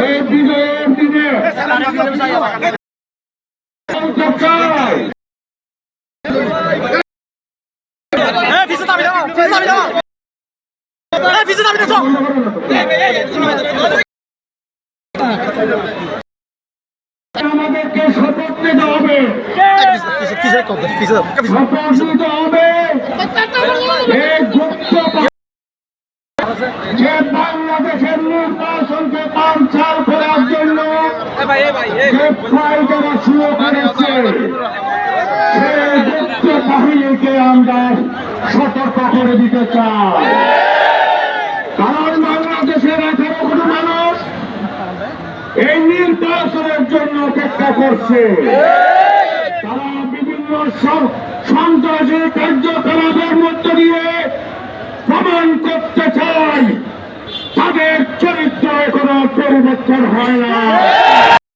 এই বিজয়ের দিনে আমাদেরকে শপথ নিতে হবে শপথ নিতে হবে যে বাংলাদেশের নির্বাচনকে পাঞ্চাল করার জন্য যে ফাইল যারা শুরু করেছে বাহিনীকে আমরা সতর্ক করে দিতে চাই। কারণ বাংলাদেশের এখনও কোনো মানুষ এই নির্বাচনের জন্য অপেক্ষা করছে। তারা বিভিন্ন সন্ত্রাসী কার্যকলাপের মধ্য প্রমাণ করতে চায় তাদের চরিত্র এখনও পরিবর্তন হয় না।